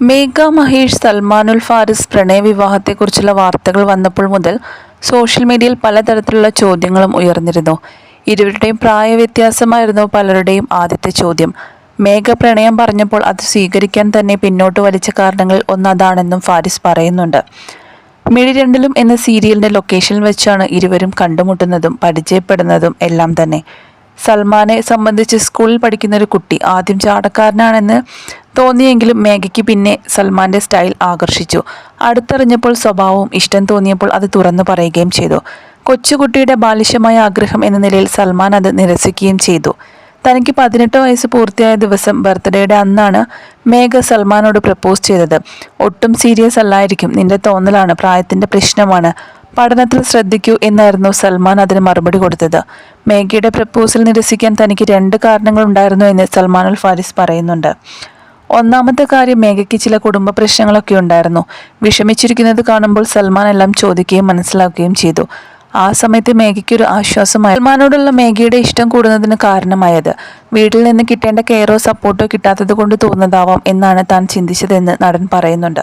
മേഘ മഹേഷ് സൽമാനുൽ ഫാരിസ് പ്രണയ വിവാഹത്തെക്കുറിച്ചുള്ള വാർത്തകൾ വന്നപ്പോൾ മുതൽ സോഷ്യൽ മീഡിയയിൽ പലതരത്തിലുള്ള ചോദ്യങ്ങളും ഉയർന്നിരുന്നു. ഇരുവരുടെയും പ്രായവ്യത്യാസമായിരുന്നു പലരുടെയും ആദ്യത്തെ ചോദ്യം. മേഘ പ്രണയം പറഞ്ഞപ്പോൾ അത് സ്വീകരിക്കാൻ തന്നെ പിന്നോട്ട് വലിച്ച കാരണങ്ങൾ ഒന്നതാണെന്നും ഫാരിസ് പറയുന്നുണ്ട്. മിഴി രണ്ടിലും എന്ന സീരിയലിന്റെ ലൊക്കേഷനിൽ വെച്ചാണ് ഇരുവരും കണ്ടുമുട്ടുന്നതും പരിചയപ്പെടുന്നതും എല്ലാം തന്നെ. സൽമാനെ സംബന്ധിച്ച് സ്കൂളിൽ പഠിക്കുന്ന ഒരു കുട്ടി ആദ്യം ചാടക്കാരനാണെന്ന് തോന്നിയെങ്കിലും മേഘയ്ക്ക് പിന്നെ സൽമാന്റെ സ്റ്റൈൽ ആകർഷിച്ചു. അടുത്തറിഞ്ഞപ്പോൾ സ്വഭാവവും ഇഷ്ടം തോന്നിയപ്പോൾ അത് തുറന്നു പറയുകയും ചെയ്തു. കൊച്ചുകുട്ടിയുടെ ബാലിശമായ ആഗ്രഹം എന്ന നിലയിൽ സൽമാൻ അത് നിരസിക്കുകയും ചെയ്തു. തനിക്ക് പതിനെട്ട് വയസ്സ് പൂർത്തിയായ ദിവസം ബർത്ത്ഡേയുടെ അന്നാണ് മേഘ സൽമാനോട് പ്രപ്പോസ് ചെയ്തത്. ഒട്ടും സീരിയസ് അല്ലായിരിക്കും. നിന്റെ തോന്നലാണ്. പ്രായത്തിന്റെ പ്രശ്നമാണ്. പഠനത്തിൽ ശ്രദ്ധിക്കൂ എന്നായിരുന്നു സൽമാൻ അതിന് മറുപടി കൊടുത്തത്. മേഘയുടെ പ്രപ്പോസൽ നിരസിക്കാൻ തനിക്ക് രണ്ട് കാരണങ്ങൾ ഉണ്ടായിരുന്നു എന്ന് സൽമാൻ അൽ ഫാരിസ് പറയുന്നുണ്ട്. ഒന്നാമത്തെ കാര്യം മേഘയ്ക്ക് ചില കുടുംബ പ്രശ്നങ്ങളൊക്കെ ഉണ്ടായിരുന്നു. വിഷമിച്ചിരിക്കുന്നത് കാണുമ്പോൾ സൽമാൻ എല്ലാം ചോദിക്കുകയും മനസ്സിലാക്കുകയും ചെയ്തു. ആ സമയത്ത് മേഘയ്ക്ക് ഒരു ആശ്വാസമായി സൽമാനോടുള്ള മേഘയുടെ ഇഷ്ടം കൂടുന്നതിന് കാരണമായത്. വീട്ടിൽ നിന്ന് കിട്ടേണ്ട കെയറോ സപ്പോർട്ടോ കിട്ടാത്തത് കൊണ്ട് തോന്നുന്നതാവാം എന്നാണ് താൻ ചിന്തിച്ചതെന്ന് നടൻ പറയുന്നുണ്ട്.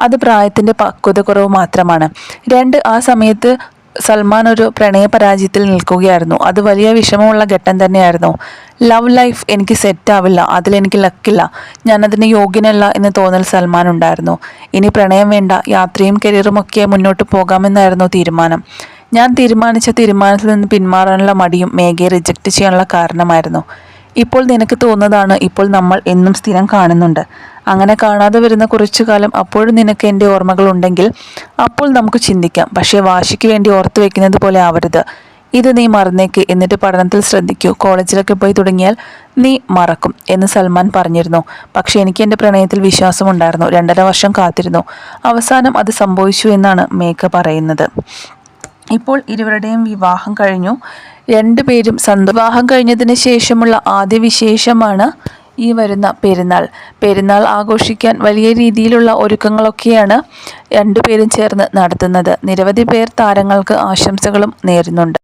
അത് പ്രായത്തിന്റെ പക്വത കുറവ് മാത്രമാണ്. രണ്ട് ആ സമയത്ത് സൽമാൻ ഒരു പ്രണയ പരാജയത്തിൽ നിൽക്കുകയായിരുന്നു. അത് വലിയ വിഷമമുള്ള ഘട്ടം തന്നെയായിരുന്നു. ലവ് ലൈഫ് എനിക്ക് സെറ്റാവില്ല അതിലെനിക്ക് ലക്കില്ല ഞാനതിന് യോഗ്യനല്ല എന്ന് തോന്നൽ സൽമാൻ ഉണ്ടായിരുന്നു. ഇനി പ്രണയം വേണ്ട. യാത്രയും കരിയറും ഒക്കെ മുന്നോട്ട് പോകാമെന്നായിരുന്നു തീരുമാനം. ഞാൻ തീരുമാനിച്ച തീരുമാനത്തിൽ നിന്ന് പിന്മാറാനുള്ള മടിയും മേഘയെ റിജക്റ്റ് ചെയ്യാനുള്ള കാരണമായിരുന്നു. ഇപ്പോൾ നിനക്ക് തോന്നുന്നതാണ് ഇപ്പോൾ നമ്മൾ എന്നും സ്ഥിരം കാണുന്നുണ്ട്. അങ്ങനെ കാണാതെ വരുന്ന കുറച്ചു കാലം അപ്പോഴും നിനക്ക് എന്റെ ഓർമ്മകൾ ഉണ്ടെങ്കിൽ അപ്പോൾ നമുക്ക് ചിന്തിക്കാം. പക്ഷേ വാശിക്ക് വേണ്ടി ഓർത്തു വെക്കുന്നത് പോലെ ആവരുത്. ഇത് നീ മറന്നേക്ക് എന്നിട്ട് പഠനത്തിൽ ശ്രദ്ധിക്കൂ. കോളേജിലൊക്കെ പോയി തുടങ്ങിയാൽ നീ മറക്കും എന്ന് സൽമാൻ പറഞ്ഞിരുന്നു. പക്ഷേ എനിക്ക് എന്റെ പ്രണയത്തിൽ വിശ്വാസമുണ്ടായിരുന്നു. രണ്ടര വർഷം കാത്തിരുന്നു. അവസാനം അത് സംഭവിച്ചു എന്നാണ് മേഘ പറയുന്നത്. ഇപ്പോൾ ഇരുവരുടെയും വിവാഹം കഴിഞ്ഞു. രണ്ടുപേരും സന്ത വിവാഹം കഴിഞ്ഞതിന് ശേഷമുള്ള ആദ്യ വിശേഷമാണ് ഈ വരുന്ന പെരുന്നാൾ. പെരുന്നാൾ ആഘോഷിക്കാൻ വലിയ രീതിയിലുള്ള ഒരുക്കങ്ങളൊക്കെയാണ് രണ്ടുപേരും ചേർന്ന് നടത്തുന്നത്. നിരവധി പേർ താരങ്ങൾക്ക് ആശംസകളും നേരുന്നുണ്ട്.